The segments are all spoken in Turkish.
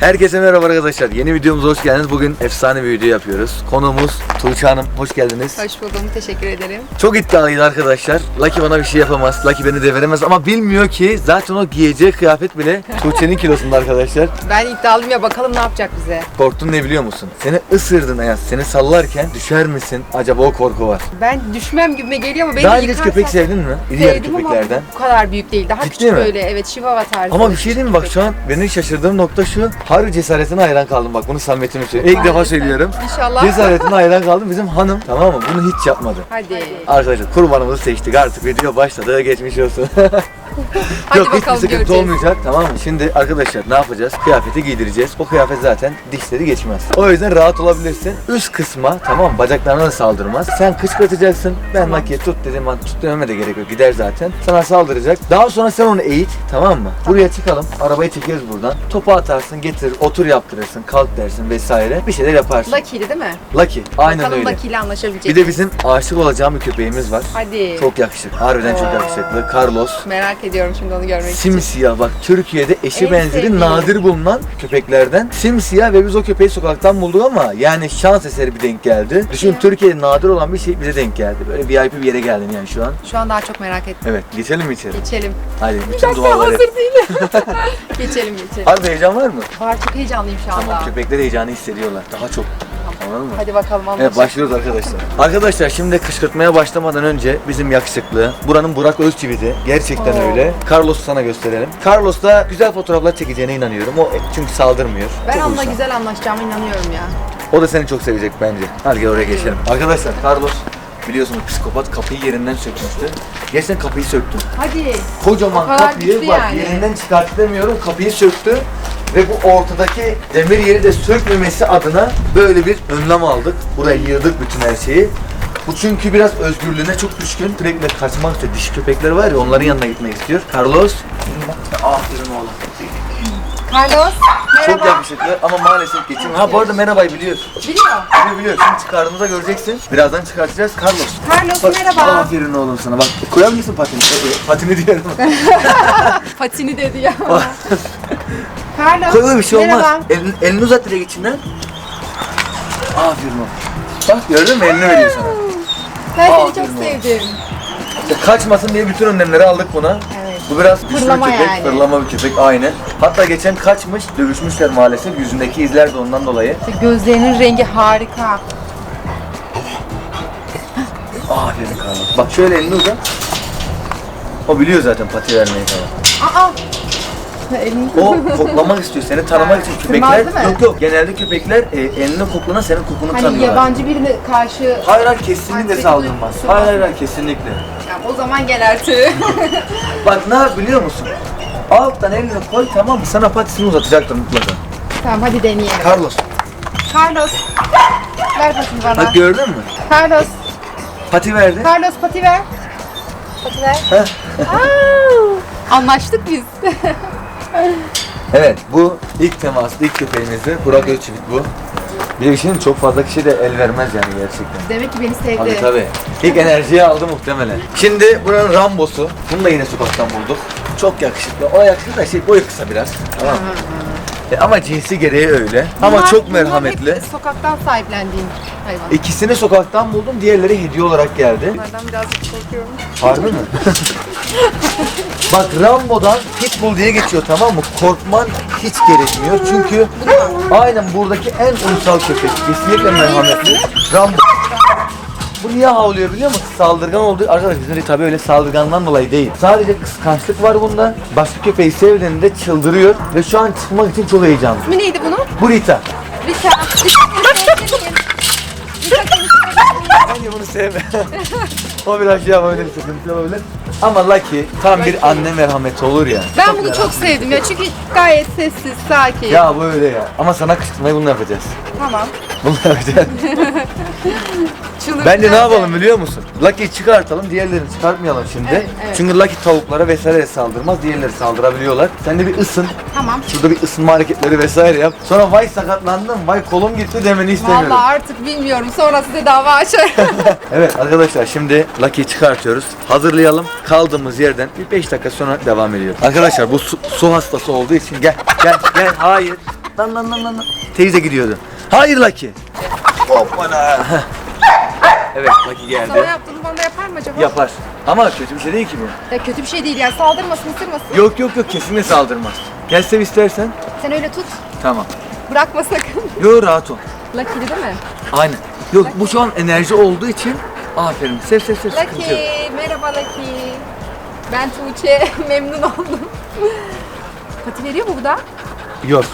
Herkese merhaba arkadaşlar. Yeni videomuza hoş geldiniz. Bugün efsane bir video yapıyoruz. Konuğumuz Tuğçe Hanım. Hoş geldiniz. Hoş buldum, teşekkür ederim. Çok iddialıydı arkadaşlar. Lucky bana bir şey yapamaz. Lucky beni deviremez ama bilmiyor ki zaten o giyeceği kıyafet bile Tuğçe'nin kilosunda arkadaşlar. Ben iddialıyım ya bakalım ne yapacak bize. Korktun ne biliyor musun? Seni ısırdın Ayaz. Seni sallarken düşer misin? Acaba o korku var. Ben düşmem gibime geliyor ama beni Daha önce hiç köpek sevdin mi? İri yarı Sevdim ama köpeklerden. bu kadar büyük değil. Daha Ciddi küçük mi? böyle evet şivava tarzı. Ama bir şey diyeyim mi? Bak şu an benim şaşırdığım nokta şu. Harbi cesaretine hayran kaldım. Bak bunu samimiyetimi söylüyorum. İlk defa söylüyorum. İnşallah. Cesaretine hayran kaldım. Bizim hanım tamam mı? Bunu hiç yapmadı. Hadi. Arkadaşlar kurbanımızı seçtik artık video başladı geçmiş olsun. Hadi Yok hiçbir bakalım sıkıntı göreceğiz. olmayacak tamam mı? Şimdi arkadaşlar ne yapacağız? Kıyafeti giydireceğiz. O kıyafet zaten dişleri geçmez. O yüzden rahat olabilirsin. Üst kısma tamam mı? Bacaklarına da saldırmaz. Sen kışkırtacaksın. Ben makiye tut dedim. Ben tut dememe de gerek yok. Gider zaten. Sana saldıracak. Daha sonra sen onu eğit tamam mı? Buraya çıkalım. Arabayı çekeriz buradan. Topu atarsın getirir. Otur yaptırırsın. Kalk dersin vesaire. Bir şeyler yaparsın. Lucky'li değil mi? Lucky. Aynen bakalım öyle. Lucky ile anlaşabilecek. Bir de bizim aşık olacağım bir köpeğimiz var. Hadi. Çok yakışıklı. Harbiden çok Oo. yakışıklı. Carlos. Merak ediyorum şimdi onu görmek için. Simsiyah bak Türkiye'de eşi En benzeri sevdiğim. nadir bulunan köpeklerden. Simsiyah ve biz o köpeği sokaktan bulduk ama yani şans eseri bir denk geldi. Düşün Ya. Türkiye'de nadir olan bir şey bize denk geldi. Böyle VIP bir yere geldin yani şu an. Şu an daha çok merak ettim. Evet geçelim mi içeri? Geçelim. Hadi bütün dakika duaları. hazır değilim. geçelim geçelim. Harbi heyecan var mı? Var çok heyecanlıyım şu anda. Tamam köpekler heyecanı hissediyorlar. Daha çok. Anladın mı? Hadi bakalım Evet anlaşalım. başlıyoruz arkadaşlar. Arkadaşlar şimdi kışkırtmaya başlamadan önce bizim yakışıklı, buranın Burak Özçivit'i. Gerçekten Oo. öyle. Carlos'u sana gösterelim. Carlos da güzel fotoğraflar çekeceğine inanıyorum. O çünkü saldırmıyor. ben Çok onunla güzel anlaşacağıma inanıyorum ya. O da seni çok sevecek bence. Hadi gel oraya geçelim. Arkadaşlar Carlos biliyorsunuz psikopat kapıyı yerinden sökmüştü. Gerçekten kapıyı söktü. Hadi. Kocaman O kadar kapıyı güçlü bak yani. yerinden çıkartamıyorum kapıyı söktü. Ve bu ortadaki demir yeri de sökmemesi adına böyle bir önlem aldık. Buraya yığdık bütün her şeyi. Bu çünkü biraz özgürlüğüne çok düşkün. Sürekli kaçmak istiyor. Dişi köpekler var ya onların yanına gitmek istiyor. Carlos. Aferin oğlum. Carlos. Çok Merhaba. yakışıklı ama maalesef geçim. Ha bu arada merhabayı biliyor. Biliyor. Biliyor biliyor. Şimdi çıkardığımızda göreceksin. Birazdan çıkartacağız. Carlos. Carlos Bak, merhaba. Aferin oğlum sana. Bak mısın patini? Patini diyorum. Patini dedi ya. Carlos. Koy koy bir şey olmaz. Merhaba. Elini, elini uzat direkt içinden. Aferin oğlum. Bak gördün mü elini veriyor sana. Ben seni Aferin çok oğlum. sevdim. İşte kaçmasın diye bütün önlemleri aldık buna. Evet. Bu biraz güçlü Fırlama bir köpek, yani. fırlama bir köpek aynen. Hatta geçen kaçmış, dövüşmüşler maalesef. Yüzündeki izler de ondan dolayı. Gözlerinin rengi harika. Aferin Carlos. Bak şöyle elini uzat. O biliyor zaten pati vermeyi falan. Aa. Elini O koklamak istiyor. Seni tanımak için Isırmaz köpekler... değil mi? Yok yok. Genelde köpekler e, eline koklana senin kokunu hani tanıyorlar. yabancı birine karşı Hayır hayır kesinlikle Artık saldırmaz. duygusu Hayır hayır hayır kesinlikle. Ya o zaman gel artık. Bak ne yap biliyor musun? Alttan elini koy tamam mı? Sana patisini uzatacaktır mutlaka. tamam hadi deneyelim. Carlos. Carlos. Ver patini bana. Bak gördün mü? Carlos. Pati verdi. Carlos pati ver. Pati ver. Heh. Aa, Anlaştık biz. Evet bu ilk temas, ilk köpeğimizdi. Burak Özçivit bu. Bir de bir şey mi? çok fazla kişi de el vermez yani gerçekten. Demek ki beni sevdi. Tabii tabii. İlk enerjiyi aldı muhtemelen. Şimdi buranın Rambo'su. Bunu da yine sokaktan bulduk. Çok yakışıklı. O yakışıklı da şey boyu kısa biraz. Tamam mı? E, ama cinsi gereği öyle. ama Bunlar- çok bunlar merhametli. hep sokaktan sahiplendiğim hayvan. İkisini sokaktan buldum. Diğerleri hediye olarak geldi. Bunlardan birazcık korkuyorum. Harbi mi? Bak Rambo'dan Pitbull diye geçiyor tamam mı? Korkman hiç gerekmiyor çünkü aynen buradaki en uysal köpek. Kesinlikle merhametli. Rambo. Bu niye havlıyor biliyor musun? Saldırgan olduğu arkadaşlar bizim tabii öyle saldırgandan dolayı değil. Sadece kıskançlık var bunda. Başka köpeği sevdiğinde çıldırıyor ve şu an çıkmak için çok heyecanlı. İsmi neydi bunun? Bu Rita. Rita. Rita. Bence bunu sevme. o biraz şey yapabilir, sıkıntı olabilir. Ama Lucky tam bir anne merhameti olur ya. Ben bunu çok sevdim ya çünkü gayet sessiz, sakin. Ya böyle ya. Ama sana kışkırtmayı bunu yapacağız. Tamam. Bunu yapacağız. Çıldır Bence ne yapalım biliyor musun? Lucky'yi çıkartalım, diğerlerini çıkartmayalım şimdi. Evet, evet. Çünkü Lucky tavuklara vesaire saldırmaz, diğerleri saldırabiliyorlar. Sen de bir ısın, Tamam. şurada bir ısınma hareketleri vesaire yap. Sonra vay sakatlandım, vay kolum gitti demeni istemiyorum. Vallahi artık bilmiyorum. Sonra size dava açarım. Evet arkadaşlar şimdi Lucky'yi çıkartıyoruz. Hazırlayalım. Kaldığımız yerden bir 5 dakika sonra devam ediyoruz. Arkadaşlar bu su, su hastası olduğu için gel gel gel hayır. Lan lan lan lan. Teyze gidiyordu. Hayır Lucky. Hoppana. Evet Lucky Sana geldi. yaptığını bana da yapar mı acaba? Yapar. Ama kötü bir şey değil ki bu. Ya kötü bir şey değil yani saldırmasın ısırmasın. Yok yok yok kesinlikle saldırmaz. Gel sev istersen. Sen öyle tut. Tamam. Bırakma sakın. Yo rahat ol. Lucky'li değil mi? Aynen. Yok bu şu an enerji olduğu için aferin. Sev sev sev sıkıntı yok. Lucky. Merhaba Lucky. Ben Tuğçe. Memnun oldum. Pati veriyor mu bu da? Yok.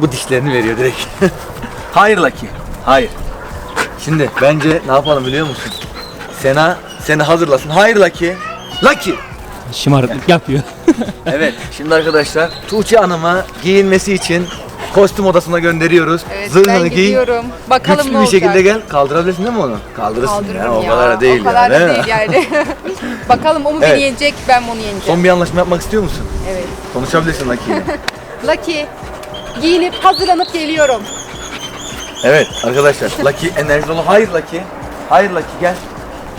Bu dişlerini veriyor direkt. Hayır Lucky. Hayır. Şimdi bence ne yapalım biliyor musun? Sena seni hazırlasın. Hayır Lucky. Lucky. Şımarıklık yapıyor. Evet. Şimdi arkadaşlar Tuğçe Hanım'a giyinmesi için kostüm odasına gönderiyoruz. Evet Zırhını ben giy. gidiyorum. Bakalım Güçlü ne bir olacak. şekilde gel. Kaldırabilirsin değil mi onu? Kaldırırsın Kaldırırım ya. O kadar da değil O kadar ya, da değil yani. Bakalım o mu Evet. beni yenecek, ben mi onu yeneceğim. Son bir anlaşma yapmak istiyor musun? Evet. Konuşabilirsin Lucky ile. Lucky, giyinip hazırlanıp geliyorum. Evet arkadaşlar Lucky enerji dolu. Hayır Lucky. Hayır Lucky gel.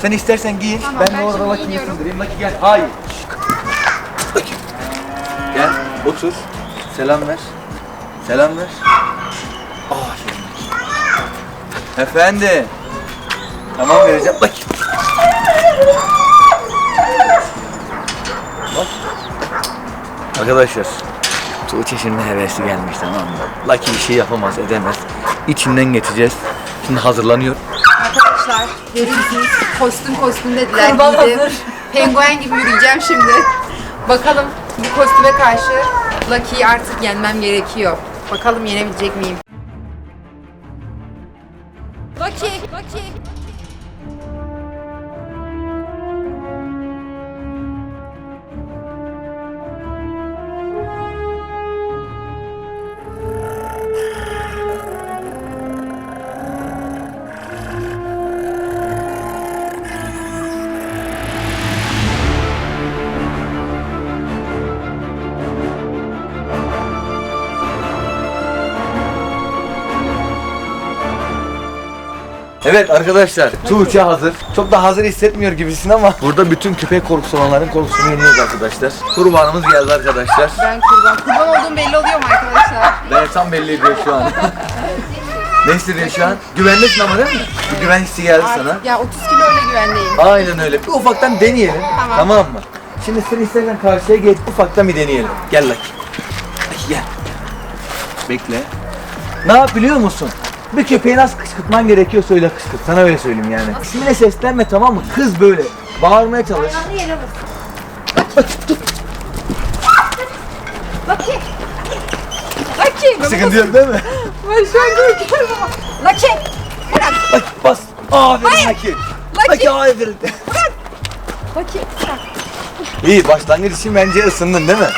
Sen istersen giyin. Tamam, ben de ben orada şimdi Lucky'yi sindireyim. Lucky gel. Hayır. Lucky. Gel otur. Selam ver. Selam ver. Lucky. Efendi. Tamam vereceğim. Lucky. Bak. Arkadaşlar Tuğçe şimdi hevesi gelmiş tamam mı? Lucky bir şey yapamaz edemez. İçinden geçeceğiz. Şimdi hazırlanıyor. Arkadaşlar görüyorsunuz kostüm kostüm dediler giydim. Penguen gibi yürüyeceğim şimdi. Bakalım bu kostüme karşı Lucky'yi artık yenmem gerekiyor. Bakalım yenebilecek miyim? Evet arkadaşlar Tuğçe hazır. Çok da hazır hissetmiyor gibisin ama burada bütün köpek korkusu olanların korkusunu yeniyoruz arkadaşlar. Kurbanımız geldi arkadaşlar. Ben kurban. Kurban olduğum belli oluyor mu arkadaşlar? Ben tam belli ediyor şu an. ne hissediyorsun şu an? Güvendesin ama değil mi? Bir güven hissi geldi sana. Artık ya 30 kilo öyle güvendeyim. Aynen öyle. Bir ufaktan deneyelim. Tamam. mı? Şimdi sen istersen karşıya geç ufaktan bir deneyelim. Gel. Lucky gel. Bekle. Ne yap biliyor musun? Bir köpeği nasıl kışkırtman gerekiyor söyle kışkırt. Sana öyle söyleyeyim yani. İsmine seslenme tamam mı? Kız böyle. Bağırmaya çalış. Lucky. Lucky. Sıkıntı yok değil mi? Ben şu an korkuyorum ama. Lucky. Bırak. Lucky bas. Aferin Lucky. Lucky. Lucky aferin. Lucky. Bırak. İyi başlangıç için bence ısındın değil mi?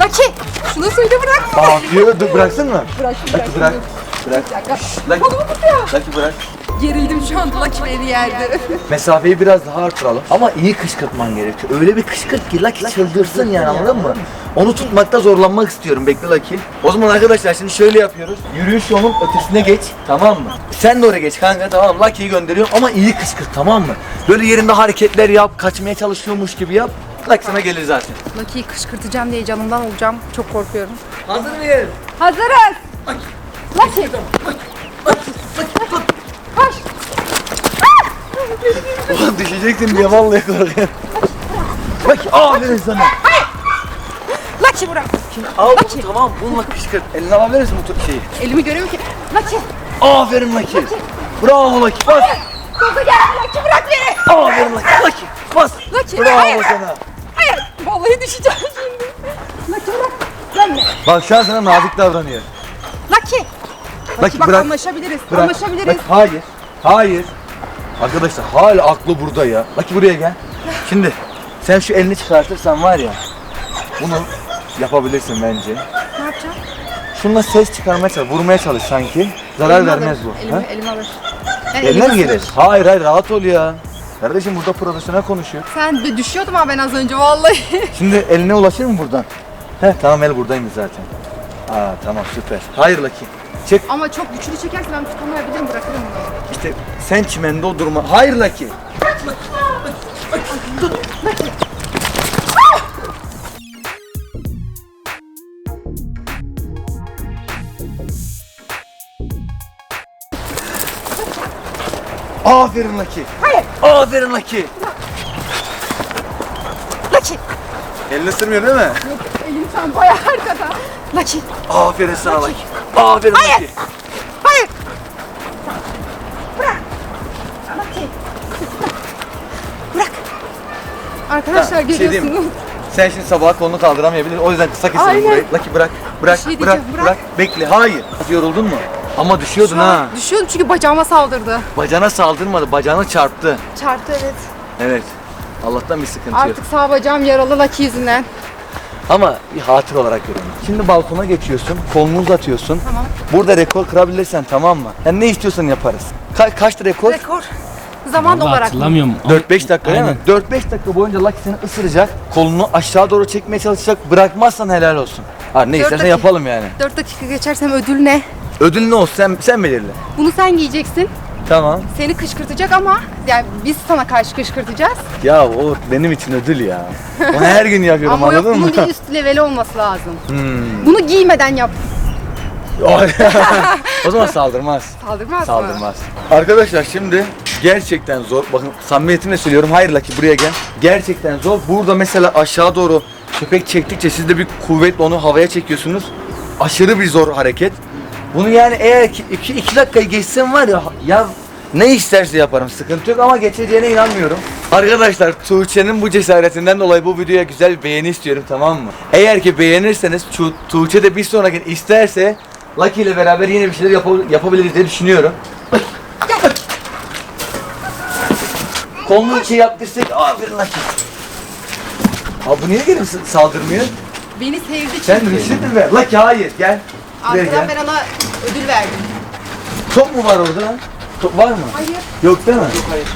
Lucky. Şunu söyle bırak. Dur bıraksın mı? Bırak bırak. Lucky bırak. Bırak. Lucky. Kolumu tutuyor. Lucky bırak. Gerildim şu an Lucky beni yerdi. Mesafeyi biraz daha artıralım. Ama iyi kışkırtman gerekiyor. Öyle bir kışkırt ki Lucky çıldırsın yani anladın mı? Onu tutmakta zorlanmak istiyorum. Bekle Lucky. O zaman arkadaşlar şimdi şöyle yapıyoruz. Yürüyüş yolun ötesine geç. Tamam mı? Sen de oraya geç kanka tamam? Lucky'yi gönderiyorum ama iyi kışkırt tamam mı? Böyle yerinde hareketler yap. Kaçmaya çalışıyormuş gibi yap. Lucky sana gelir zaten. Lucky'yi kışkırtacağım diye canımdan olacağım. Çok korkuyorum. Hazır mıyız? Hazırız. Lucky. Koş. Ulan düşeceksin diye vallahi korkuyorum. Lucky aferin sana. Lucky bırak. Al bunu tamam bununla kışkırt. Eline alabilir misin bu tür şeyi? Elimi görüyorum ki. Lucky. Aferin Lucky. Bravo Lucky. Bas. Koku geldi Lucky bırak beni. Aferin Lucky. Lucky. Bas. Lucky, Bravo hayır. sana. Hayır. Vallahi düşeceğim şimdi. Lucky bırak. Dönme. Bak şu an sana nazik davranıyor. Lucky Bak bırak. anlaşabiliriz. Bırak. Anlaşabiliriz. Bak, hayır. Hayır. Arkadaşlar hala aklı burada ya. Lucky buraya gel. Şimdi sen şu elini çıkartırsan var ya. Bunu yapabilirsin bence. Ne yapacağım? Şununla ses çıkarmaya çalış, vurmaya çalış sanki. Zarar Elimi vermez alır. bu. Elimi, ha? elimi alır. Yani Eline mi gelir? Hayır hayır rahat ol ya. Kardeşim burada profesyonel konuşuyor. Sen düşüyordum ha ben az önce vallahi. Şimdi eline ulaşır mı buradan? Heh tamam el buradaymış zaten. Aa tamam süper. Hayır Lucky. Çık. Ama çok güçlü çekerse ben tutamayabilirim bırakırım bunu. İşte sen çimende o durma. Hayır Laki. Aferin Laki. Hayır. Aferin Laki. Lucky. Elini ısırmıyor değil mi? Elim sen bayağı arkada. Lucky. Aferin sana Laki. Aferin Hayır. Lucky. Hayır. Bırak. Lucky. Bırak. Arkadaşlar Ha, şey diyeyim görüyorsunuz. Sen şimdi sabaha kolunu kaldıramayabilirsin. O yüzden kısa keselim Aynen. burayı. Lucky bırak. Bırak. Şey bırak, bırak. bırak. Bekle. Hayır. Yoruldun mu? Ama düşüyordun ha. Düşüyordum çünkü bacağıma saldırdı. Bacağına saldırmadı. Bacağını çarptı. Çarptı evet. Evet. Allah'tan bir sıkıntı yok. Artık sağ bacağım yaralı Lucky yüzünden. Ama bir hatır olarak görüyorum. Şimdi balkona geçiyorsun, kolunu uzatıyorsun. Tamam. Burada rekor kırabilirsen tamam mı? Yani ne istiyorsan yaparız. Ka- kaçtı rekor? Rekor. Zaman Vallahi olarak mı? hatırlamıyorum. 4-5 dakika değil mi? Aynen. 4-5 dakika boyunca Lucky seni ısıracak, kolunu aşağı doğru çekmeye çalışacak. Bırakmazsan helal olsun. Ha ne Dört istersen dakika. yapalım yani. 4 dakika geçersem ödül ne? Ödül ne olsun sen, sen belirle. Bunu sen giyeceksin. Tamam. Seni kışkırtacak ama yani biz sana karşı kışkırtacağız. Ya o benim için ödül ya. Onu her gün yapıyorum ama yok anladın bunun mı? bir üst leveli olması lazım. Hmm. Bunu giymeden yap. o zaman saldırmaz. Saldırmaz mı? Saldırmaz. Arkadaşlar şimdi gerçekten zor. Bakın samimiyetimle söylüyorum. Hayır Lucky buraya gel. Gerçekten zor. Burada mesela aşağı doğru köpek çektikçe siz de bir kuvvetle onu havaya çekiyorsunuz. Aşırı bir zor hareket. Bunu yani eğer ki iki, iki dakikayı geçsem var ya ya ne isterse yaparım sıkıntı yok ama geçeceğine inanmıyorum. Arkadaşlar Tuğçe'nin bu cesaretinden dolayı bu videoya güzel bir beğeni istiyorum tamam mı? Eğer ki beğenirseniz Tu- Tuğçe de bir sonraki isterse Lucky ile beraber yine bir şeyler yapa- yapabiliriz diye düşünüyorum. Kolunu şey yaptırsak aferin Lucky. Abi bu niye gelip saldırmıyor? Beni sevdi Sen çünkü. rüşvet ver. Lucky hayır gel. Arkadan ben ona ödül verdim. Top mu var orada? Top var mı? Hayır. Yok değil mi? Yok hayır.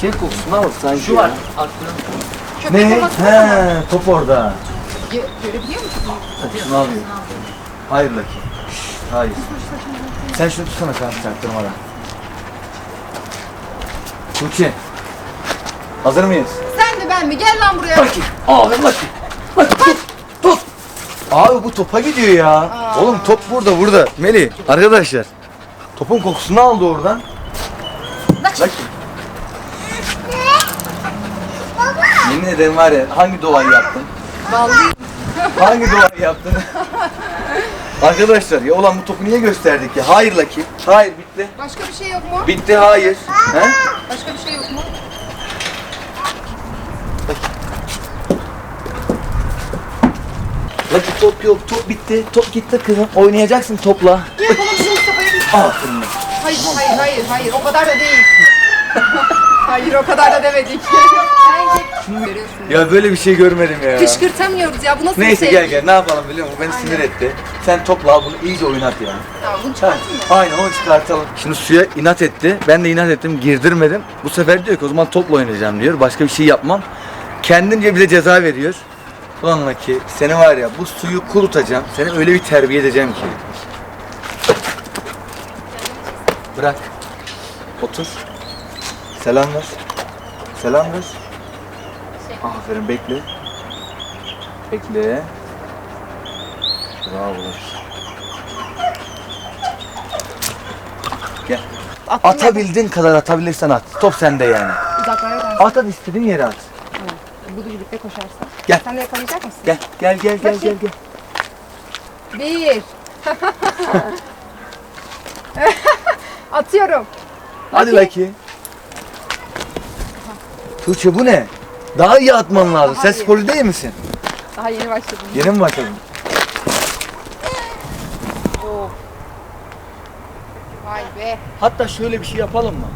Şey kokusunu al sanki. Şu var. Köpek Ne? ama. He, top orada. Gö- Görebiliyor musun? Kokusunu alıyor. Hayır Lucky. Hayır. Sen şunu tutsana kanka çaktırmadan. Tuğçe. Hazır mıyız? Sen mi ben mi? Gel lan buraya. Lucky. Abi Lucky. Lucky. Abi bu topa gidiyor ya. Oğlum top burada burada. Meli. Arkadaşlar. Topun kokusunu aldı oradan. Lucky. Lucky. Yemin ederim var ya hangi doğayı yaptın? Vallahi Hangi doğayı yaptın? Arkadaşlar ya ulan bu topu niye gösterdik ya? Hayır Lucky. Hayır bitti. başka bir şey yok mu? Bitti hayır. He? Başka bir şey yok mu? Lucky top yok. Top bitti. Top gitti kızım. Oynayacaksın topla. Yapalım şu Mustafa'yı. Aferin. Lucky. Hayır, hayır, hayır, hayır. O kadar da değil. hayır, o kadar da demedik. Bence. Ya böyle bir şey görmedim ya. Kışkırtamıyoruz ya. Bu nasıl Neyse bir gel gel ne yapalım biliyor musun? Beni sinir etti. Sen topla al bunu iyice oynat ya. Tamam, bunu Ha, çıkartayım mı? aynen onu çıkartalım. Şimdi suya inat etti. Ben de inat ettim, girdirmedim. Bu sefer diyor ki o zaman topla oynayacağım diyor. Başka bir şey yapmam. Kendince bize ceza veriyor. Ulan ki seni var ya bu suyu kurutacağım. Seni öyle bir terbiye edeceğim ki. Bırak. Otur. Selam ver. Selam ver. Aferin bekle. Bekle. Bravo. Gel. Atabildiğin kadar atabilirsen at. Top sende yani. Uzaklara. At at istediğin yere at. Bunu birlikte koşarsan. Gel. Sen de yakalayacak mısın? Gel gel gel gel gel gel. Bir. Atıyorum. Hadi Lucky. Tuğçe bu ne? Daha iyi atman lazım. Sen Daha iyi. sporcu değil misin? Daha yeni başladım. Yeni mi başladın? Oo. Vay be. Hatta şöyle bir şey yapalım mı?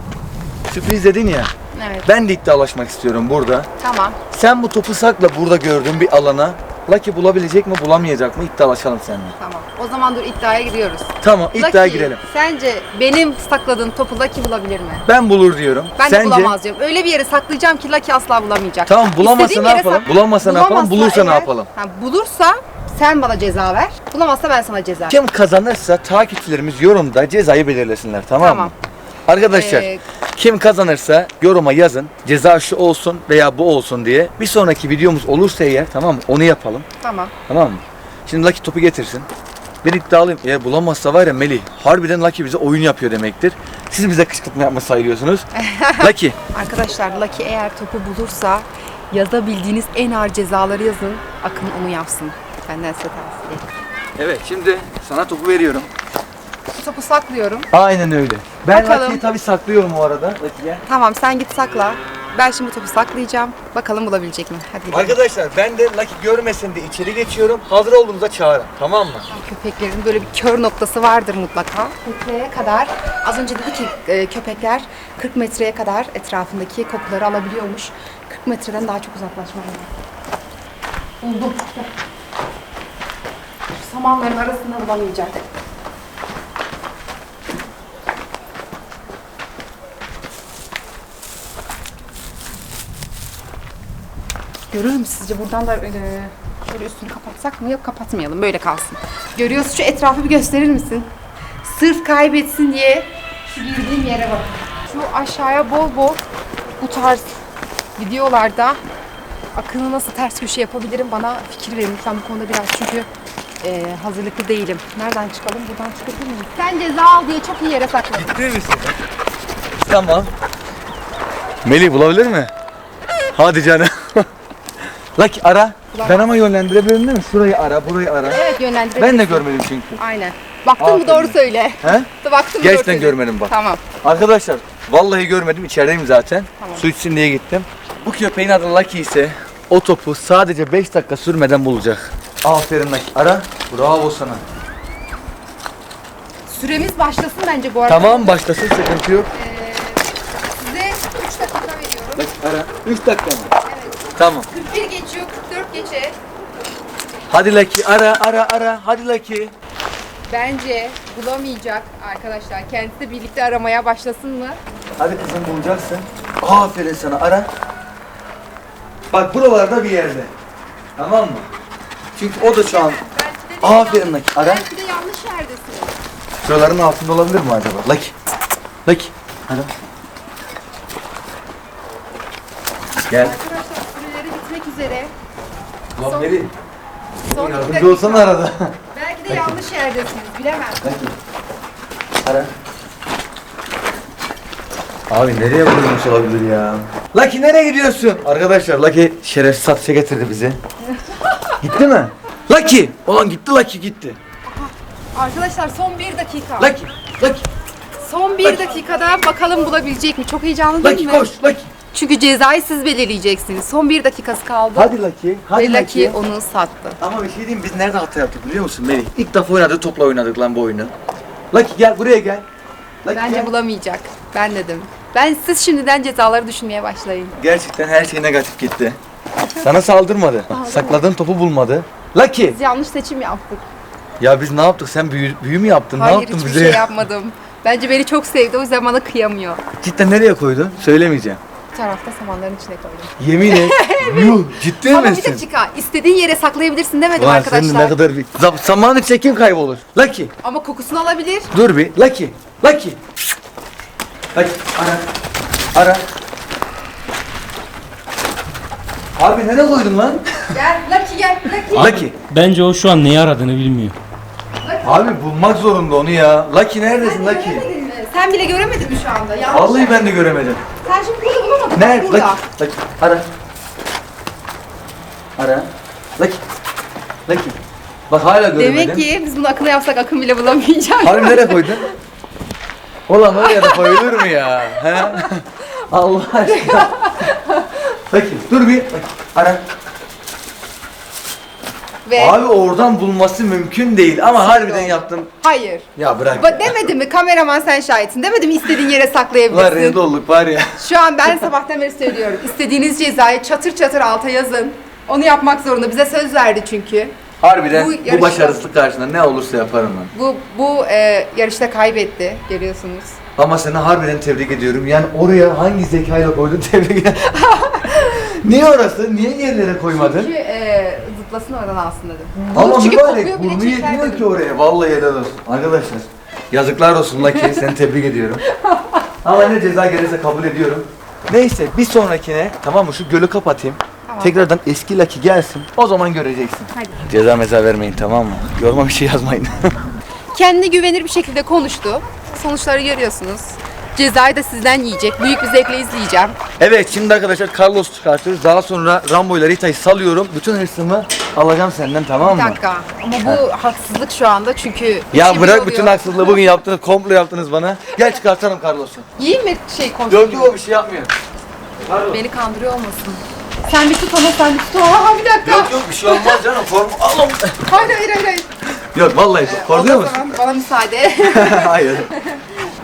Sürpriz dedin ya. Evet. Ben de iddialaşmak istiyorum burada. Tamam. Sen bu topu sakla burada gördüğün bir alana. Lucky bulabilecek mi bulamayacak mı iddialaşalım seninle. Tamam. O zaman dur iddiaya giriyoruz. Tamam iddiaya Lucky, girelim. Sence benim sakladığım topu Lucky bulabilir mi? Ben bulur diyorum. Ben Sence? de bulamaz diyorum. Öyle bir yere saklayacağım ki Lucky asla bulamayacak. Tamam, bulamazsa İstediğim ne yapalım? sak- Bulamazsa ne yapalım? Bulursa ne eğer- yapalım? Ha, bulursa sen bana ceza ver. Bulamazsa ben sana ceza. Kim kazanırsa takipçilerimiz yorumda cezayı belirlesinler tamam, Tamam. mı? Arkadaşlar Ee, kim kazanırsa yoruma yazın. Ceza şu olsun veya bu olsun diye. Bir sonraki videomuz olursa eğer tamam mı? Onu yapalım. Tamam. Tamam mı? Şimdi Lucky topu getirsin. Ben iddialıyım. Eğer bulamazsa var ya Melih, harbiden Lucky bize oyun yapıyor demektir. Siz bize kışkırtma yapma sayılıyorsunuz. Lucky, Arkadaşlar Lucky eğer topu bulursa yazabildiğiniz en ağır cezaları yazın. Akın onu yapsın. Benden size tavsiye. evet şimdi sana topu veriyorum. Topu saklıyorum. Aynen öyle. Ben Bakalım. Lucky'yi tabii saklıyorum o arada. Lucky'ye. Tamam sen git sakla. Ben şimdi bu topu saklayacağım. Bakalım bulabilecek mi? Hadi gidelim. Arkadaşlar ben de Lucky görmesin diye içeri geçiyorum. Hazır olduğunuzda çağırın. Tamam mı? Köpeklerin böyle bir kör noktası vardır mutlaka. Metreye kadar, az önce dedi ki e, köpekler 40 metreye kadar etrafındaki kokuları alabiliyormuş. 40 metreden daha çok uzaklaşmam lazım. Buldum. Şu samanların arasında bulamayacak. Görür mü sizce? Buradan da e, şöyle üstünü kapatsak mı? Yok kapatmayalım. Böyle kalsın. Görüyorsun şu etrafı bir gösterir misin? Sırf kaybetsin diye şu girdiğim yere bak. Şu aşağıya bol bol bu tarz videolarda Akın'ı nasıl ters köşe yapabilirim bana fikir verin. Lütfen bu konuda biraz çünkü e, hazırlıklı değilim. Nereden çıkalım? Buradan çıkabilir miyiz? Sen ceza al diye çok iyi yere sakladın. Ciddi misin? Tamam. Melih bulabilir mi? Hadi canım. Lucky ara. Ben ama yönlendirebilirim değil mi? Şurayı ara, burayı ara. Evet yönlendirebilirsin. Ben de görmedim çünkü. Aynen. Baktın mı Aferin. doğru söyle. He? Baktın mı doğru Gerçekten söyle. görmedim bak. Tamam. Arkadaşlar vallahi görmedim içerideyim zaten. Tamam. Su içsin diye gittim. Bu köpeğin adı Lucky ise o topu sadece 5 dakika sürmeden bulacak. Aferin Lucky. Ara. Bravo sana. Süremiz başlasın bence bu arada. Tamam başlasın sıkıntı yok. Ee, size 3 dakika veriyorum. Lucky ara. 3 dakika mı? Tamam. 41 geçiyor, 44 geçe. Hadi Lucky ara ara ara. Hadi Lucky. Bence bulamayacak arkadaşlar. Kendisi birlikte aramaya başlasın mı? Hadi kızım bulacaksın. Aferin sana ara. Bak buralarda bir yerde. Tamam mı? Çünkü o da şu an Belki de, Aferin Lucky, ara. Belki de yanlış yerdesiniz. şuraların altında olabilir mi acaba? Lucky. Lucky. Ara. Gel. Üzere. Lan Son- Melih. Son iki Yardımcı dakika. olsana arada. Belki de yanlış yerdesiniz. Bilemem. Ara. Abi nereye vurulmuş olabilir ya? Lucky nereye gidiyorsun? Arkadaşlar Lucky şerefsiz satışa getirdi bizi. gitti mi? Lucky! Ulan gitti Lucky gitti. Arkadaşlar son bir dakika. Lucky! Lucky! Son bir dakikada bakalım bulabilecek mi? Çok heyecanlı değil Lucky mi? koş Lucky! Çünkü cezayı siz belirleyeceksiniz. Son bir dakikası kaldı. Hadi Lucky! Hadi Ve Lucky! Lucky onu sattı. Ama bir şey diyeyim biz nerede hata yaptık biliyor musun Melih? İlk defa oynadık topla oynadık lan bu oyunu. Lucky gel buraya gel. Lucky Bence gel. bulamayacak. Ben dedim. Ben siz şimdiden cezaları düşünmeye başlayın. Gerçekten her şey negatif gitti. Sana saldırmadı. Sakladığın topu bulmadı. Lucky! Biz yanlış seçim yaptık. Ya biz ne yaptık? Sen büyü, büyü mü yaptın? ne Hayır yaptın hiçbir bize? şey yapmadım. Bence beni çok sevdi o yüzden bana kıyamıyor. Cidden nereye koydun? Söylemeyeceğim. Tarafta samanların içine koydum. Yemin et. Yuh ciddi Ama bir misin? dakika istediğin yere saklayabilirsin demedim Ulan arkadaşlar. senin ne kadar bir... Zam- Zamanın içinde kim kaybolur? Lucky. Ama kokusunu alabilir. Dur bir. Lucky. Lucky. Lucky. Ara. Ara. Abi nereye koydun lan? Gel Lucky gel Lucky. Lucky. Bence o şu an neyi aradığını bilmiyor. Abi bulmak zorunda onu ya. Lucky neredesin Sen Lucky? göremedin mi? Sen bile göremedin mi şu anda? Yanlış Vallahi ben de göremedim. Sen şimdi burada bulamadın. Nerede? Bak burada. Lucky. Lucky. Ara. Ara. Lucky. Lucky. Bak hala göremedim. Demek ki biz bunu akıllı yapsak akın bile bulamayacak. Harbi nereye koydun? Ulan oraya da koyulur mu ya? He? Allah aşkına. Peki dur bir. Bak, Ara. Ve Abi oradan bulması mümkün değil ama harbiden yaptım. hayır. Ya bırak. Ba demedim mi kameraman sen şahitsin. Demedim mi istediğin yere saklayabilirsin. rezil olduk var ya. Şu an ben sabahtan beri söylüyorum. İstediğiniz cezayı çatır çatır alta yazın. Onu yapmak zorunda. Bize söz verdi çünkü. Harbiden Bu bu, yarışma- başarısızlık karşısında ne olursa yaparım ben. Bu bu e, yarışta kaybetti görüyorsunuz. Ama seni harbiden tebrik ediyorum. Yani oraya hangi zekayla koydun tebrik ederim. Niye orası? Niye yerlere koymadın? Çünkü e, zıplasın oradan alsın dedim. Ama Çünkü mübarek kokuyor burnu çeker yetmiyor dedim. ki oraya. Vallahi helal olsun. Arkadaşlar yazıklar olsun Lucky. Seni tebrik ediyorum. Ama ne ceza gelirse kabul ediyorum. Neyse bir sonrakine tamam mı şu gölü kapatayım. Tamam. Tekrardan eski Lucky gelsin. O zaman göreceksin. Hadi. Ceza meza vermeyin tamam mı? Yoruma bir şey yazmayın. Kendine güvenir bir şekilde konuştu. Sonuçları görüyorsunuz. Cezayı da sizden yiyecek. Büyük bir zevkle izleyeceğim. evet şimdi arkadaşlar Carlos çıkartıyoruz. Daha sonra Rambo ile Rita'yı salıyorum. Bütün hırsımı alacağım senden tamam Bir mı? dakika. Ama bu haksızlık şu anda çünkü... Ya bırak bütün haksızlığı bugün yaptınız, komplo yaptınız bana. Gel çıkartalım Carlos'u. Yiyeyim mi şey? Yok yok o bir şey yapmıyor. Beni kandırıyor olmasın. Sen bir tut onu, sen bir tut. Aha bir dakika. Yok yok bir şey olmaz canım. Form alın. Hayır hayır hayır. hayır. Yok vallahi korkuyor O musun? zaman Bana müsaade. Hayır.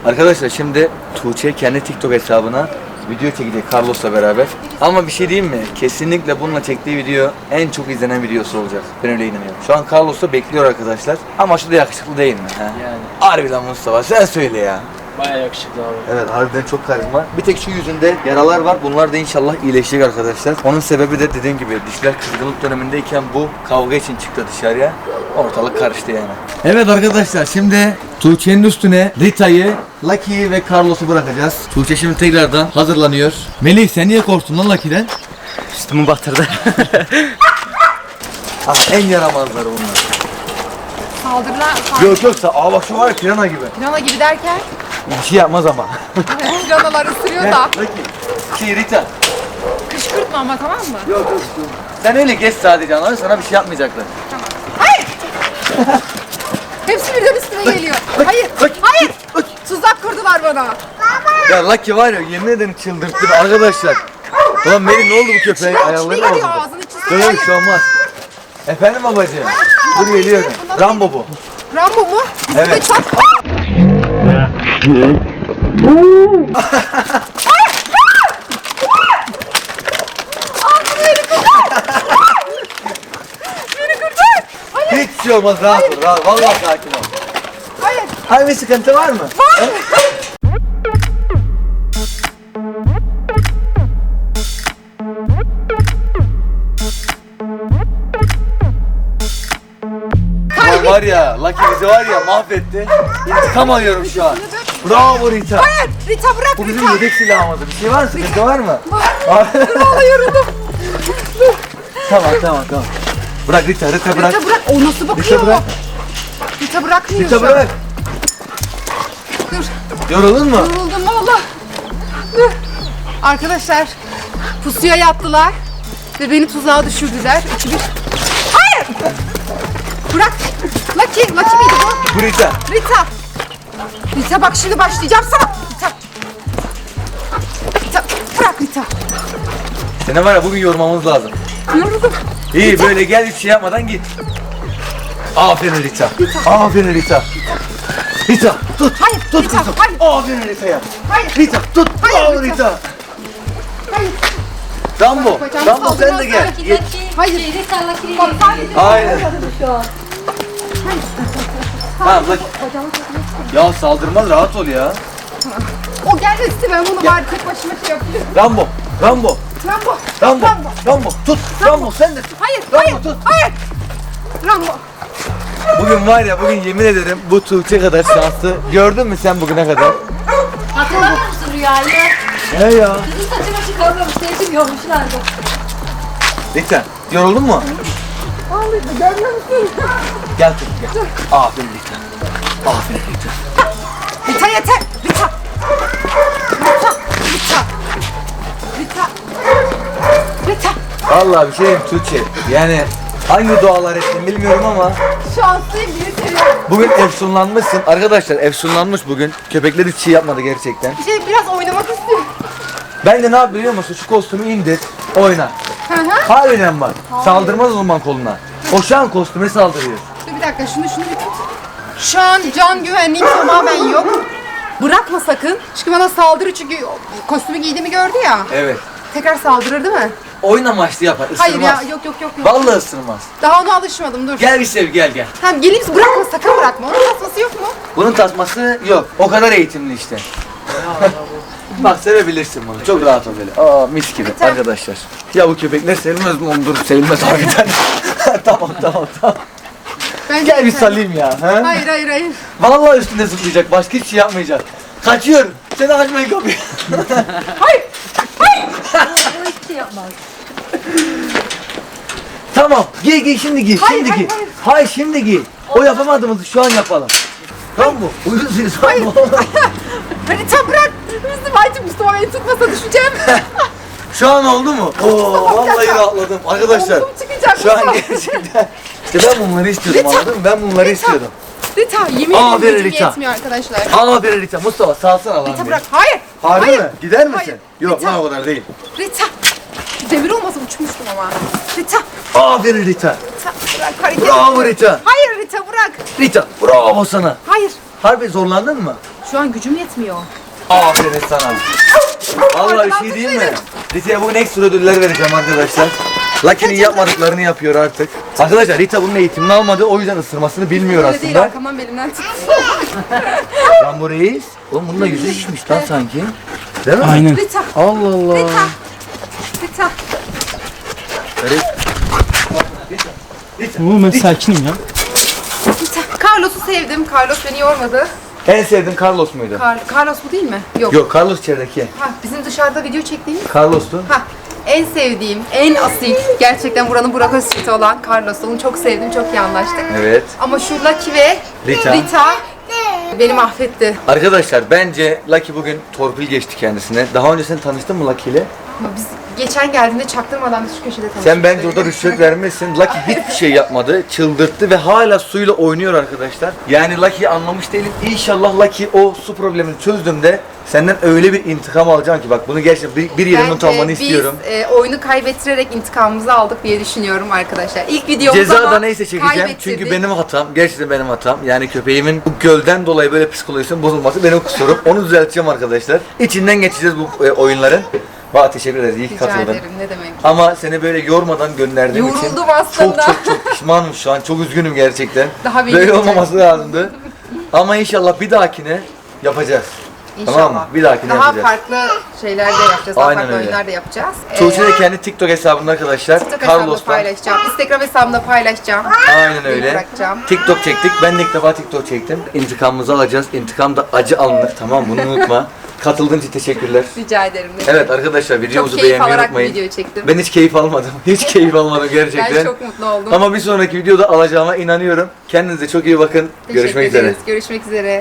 Arkadaşlar şimdi Tuğçe kendi TikTok hesabına video çekecek Carlos'la beraber. Ama bir şey diyeyim mi? Kesinlikle bununla çektiği video en çok izlenen videosu olacak. Ben öyle inanıyorum. Şu an Carlos'u bekliyor arkadaşlar. Ama şu da yakışıklı değil mi? He? Yani Harbiden Mustafa sen söyle ya. Baya yakışıklı abi. Evet harbiden çok karizma. Bir tek şu yüzünde yaralar var. Bunlar da inşallah iyileşecek arkadaşlar. Onun sebebi de dediğim gibi dişler kızgınlık dönemindeyken bu kavga için çıktı dışarıya. Ortalık karıştı yani. Evet arkadaşlar şimdi Tuğçe'nin üstüne Rita'yı, Lucky'yi ve Carlos'u bırakacağız. Tuğçe şimdi tekrardan hazırlanıyor. Melih sen niye korktun lan Lucky'den? Üstümü batırdı. Aha en yaramazları bunlar. Saldırılar. Yok yoksa aa bak şu var ya pirana gibi. Pirana gibi derken Bir şey yapmaz ama. piranalar ısırıyor da. Lucky. Şey Rita. Kışkırtma ama tamam mı? Yok yok. Sen öyle geç sadece anladın sana bir şey yapmayacaklar. Hayır. Hepsi birden üstüme geliyor. Hayır. Hayır. Tuzak kurdular bana. Ya Lucky var ya yemin ederim çıldırttı arkadaşlar. Ulan Meri ne oldu bu köpeğe? Ayarları geliyor bozuldu. bir şey olmaz. Efendim babacığım. Dur geliyorum. Rambo bu. Rambo mu? Evet. Evet. Çat. Hiç şey olmaz rahat ol. Rahat. Vallahi sakin ol. Hayır. Hayır bir sıkıntı var mı? Var. Var ya Lucky bizi var ya mahvetti. İntikam alıyorum şu an. Bravo Rita. Hayır. Rita bırak Bu bizim Rita. yedek silahımızdı. Bir şey var mı? Sıkıntı var mı? Var. Vallahi yoruldum. tamam tamam tamam. Bırak Rita, Rita bırak. Rita bırak. O nasıl bakıyor? Rita bırak. Rita bırakmıyor Rita şu an. bırak. Dur. Yoruldun mu? Yoruldum valla. Dur. Arkadaşlar pusuya yattılar ve beni tuzağa düşürdüler. İki bir. Hayır! Bırak. Lucky, Lucky miydi bu? Bu Rita. Rita. Rita bak şimdi başlayacağım sana. Rita. Rita. Bırak Rita. Seni var ya bugün yormamız lazım. Yoruldum. İyi böyle gel hiç şey yapmadan git. Aferin Rita. Aferin Rita. Rita tut. Hayır, tut Rita, kızım. hayır. Aferin Rita'ya. Hayır. Rita tut. Hayır, Rita. Rita. Hayır. Bacağım Rambo sen de gel. belki. Git. Hayır. Sadece bak. Ya saldırmaz rahat ol ya. o gelmesi ben bunu bari tek başıma şey yapıyorum. Rambo. Rambo. Rambo. Rambo. Rambo. Rambo. Tut. Rambo sen de tut. Hayır, Rambo, hayır, tut. hayır. Rambo. Bugün var ya bugün yemin ederim bu Tuğçe kadar şanslı. Gördün mü sen bugüne kadar? Hatırlamıyor musun rüyayı? He ya. Kızın saçını çıkarmamış, seyircim yormuşlardı. Rita yoruldun mu? Ağlıydı, görmüyor musun? Gel kızım gel. Aferin Rita. Aferin Rita. Rita yeter. Rita. Rita. Rita. Rita. Rita. Vallahi bir şey diyeyim Tuğçe. Yani hangi dualar ettin bilmiyorum ama Şanslıyım, biri seviyorum. bugün efsunlanmışsın. Arkadaşlar efsunlanmış bugün. Köpekler hiç şey yapmadı gerçekten. Bir şey biraz oynamak istiyorum. Ben de ne yap biliyor musun? Şu kostümü indir, oyna. Harbiden bak. Saldırmaz o zaman koluna. O şu an kostüme saldırıyor. Dur bir dakika, şunu şunu bir tut. Şu an can güvenliğim tamamen yok. Bırakma sakın. Çünkü bana saldırır çünkü kostümü giydiğimi gördü ya. Evet. Tekrar saldırır değil mi? Oyun amaçlı yapar. Isırmaz. Hayır ya, yok yok yok. yok. Vallahi ısırmaz. Daha ona alışmadım, dur. Gel bir sev gel gel. Tamam geleyim, bırakma, sakın bırakma. Onun tasması yok mu? Bunun tasması yok. O kadar eğitimli işte. Bak sevebilirsin bunu. Çok rahat ol böyle. Aa mis gibi arkadaşlar. Ya bu köpekler sevilmez mi? Oğlum dur sevilmez harbiden. tamam tamam tamam. Bence Gel bir yeter. salayım ya. He? Hayır hayır hayır. Vallahi üstünde zıplayacak. Başka hiçbir şey yapmayacak. Kaçıyorum. Sen açmayın kapıyı. Hayır. O hiçbir şey yapmaz. Tamam. Giy giy şimdi giy. Hayır, şimdi hayır, giy. hayır. Hayır şimdi giy. O yapamadığımızı şu an yapalım. Tamam mı? Siz tamam mı? Rita bırak. Mustafa'cığım Mustafa beni tutmasa düşeceğim. Şu an oldu mu? Oo vallahi rahatladım. Arkadaşlar. Omzum çıkacak Şu an Mustafa. gerçekten. İşte ben bunları istiyordum anladın mı? Ben bunları istiyordum. Rita yemin Aa, ederim gücüm Rita. yetmiyor arkadaşlar. Aferin Rita. Mustafa salsana lan. Rita beni. bırak. Hayır. Harbi Hayır. mi? Gider misin? Hayır. Yok Rita. lan o kadar değil. Rita. Demir olmasa uçmuştum ama. Rita. Aferin Rita. Rita bırak hareket Bravo. Rita. Hayır Rita bırak. Rita bravo sana. Hayır. Harbi zorlandın mı? Şu an gücüm yetmiyor. Aferin sana. Vallahi bir şey diyeyim mi? Rita'ya bugün ekstra ödüller vereceğim arkadaşlar. Lucky'nin yapmadıklarını yapıyor artık. Arkadaşlar Rita bunun eğitimini almadı o yüzden ısırmasını bilmiyor Öyle değil aslında. arkamdan belimden tut. Lan bu reis. Oğlum bunun da yüzü şişmiş lan sanki. Değil mi? Aynen. Rita. Allah Allah. Rita. Rita. Oo, ben sakinim ya. Rita. Carlos'u sevdim. Carlos beni yormadı. En sevdiğin Carlos muydu? Kar- Carlos bu değil mi? Yok. Yok Carlos içerideki. Ha, bizim dışarıda video çektiğimiz. Carlos'tu. Ha, en sevdiğim, en asil, gerçekten buranın Burak Özçivit'i olan Carlos. Onu çok sevdim, çok iyi anlaştık. Evet. Ama şu Lucky ve Rita. beni mahvetti. Arkadaşlar bence Lucky bugün torpil geçti kendisine. Daha önce sen tanıştın mı Lucky ile? Ama biz geçen geldiğinde çaktırmadan şu köşede tanıştık. Sen bence orada rüşvet vermezsin. Lucky hiçbir şey yapmadı. Çıldırttı ve hala suyla oynuyor arkadaşlar. Yani Lucky'yi anlamış değilim. İnşallah Lucky o su problemini çözdüğümde senden öyle bir intikam alacağım ki bak bunu gerçekten bir, bir yerimden almanı biz istiyorum. e, oyunu kaybettirerek intikamımızı aldık diye düşünüyorum arkadaşlar. İlk videomuz Ceza ama da neyse çekeceğim. Çünkü benim hatam. Gerçekten benim hatam. Yani köpeğimin bu gölden dolayı böyle psikolojisinin bozulması benim kusurum. Onu düzelteceğim arkadaşlar. İçinden geçeceğiz bu e, oyunların. Valla teşekkür ederiz. İyi ki Rica katıldın. ederim ne demek. Ama seni böyle yormadan gönderdiğim için Yoruldum çok aslında. çok çok pişmanım şu an. Çok üzgünüm gerçekten. Daha böyle benim olmaması lazımdı. Ama inşallah bir dahakine yapacağız. İnşallah. Tamam mı? Bir dahakine Daha yapacağız. farklı şeyler de yapacağız. Daha Aynen farklı öyle. oyunlar da yapacağız. Tuğçe Ee, de kendi TikTok hesabında arkadaşlar. TikTok hesabımda Carlos'tan. paylaşacağım. Instagram hesabımda paylaşacağım. Aynen öyle. bırakacağım. TikTok çektik. Ben de ilk defa TikTok çektim. İntikamımızı alacağız. İntikam da acı alınır. Tamam bunu unutma. Katıldığın için teşekkürler. Rica ederim. Ne Evet arkadaşlar videomuzu Çok keyif beğenmeyi alarak unutmayın. video çektim. Ben hiç keyif almadım. Hiç keyif almadım gerçekten. Ben çok mutlu oldum. Ama bir sonraki videoda alacağıma inanıyorum. Kendinize çok iyi bakın. Teşekkür Görüşmek üzere. ederiz. Görüşmek üzere.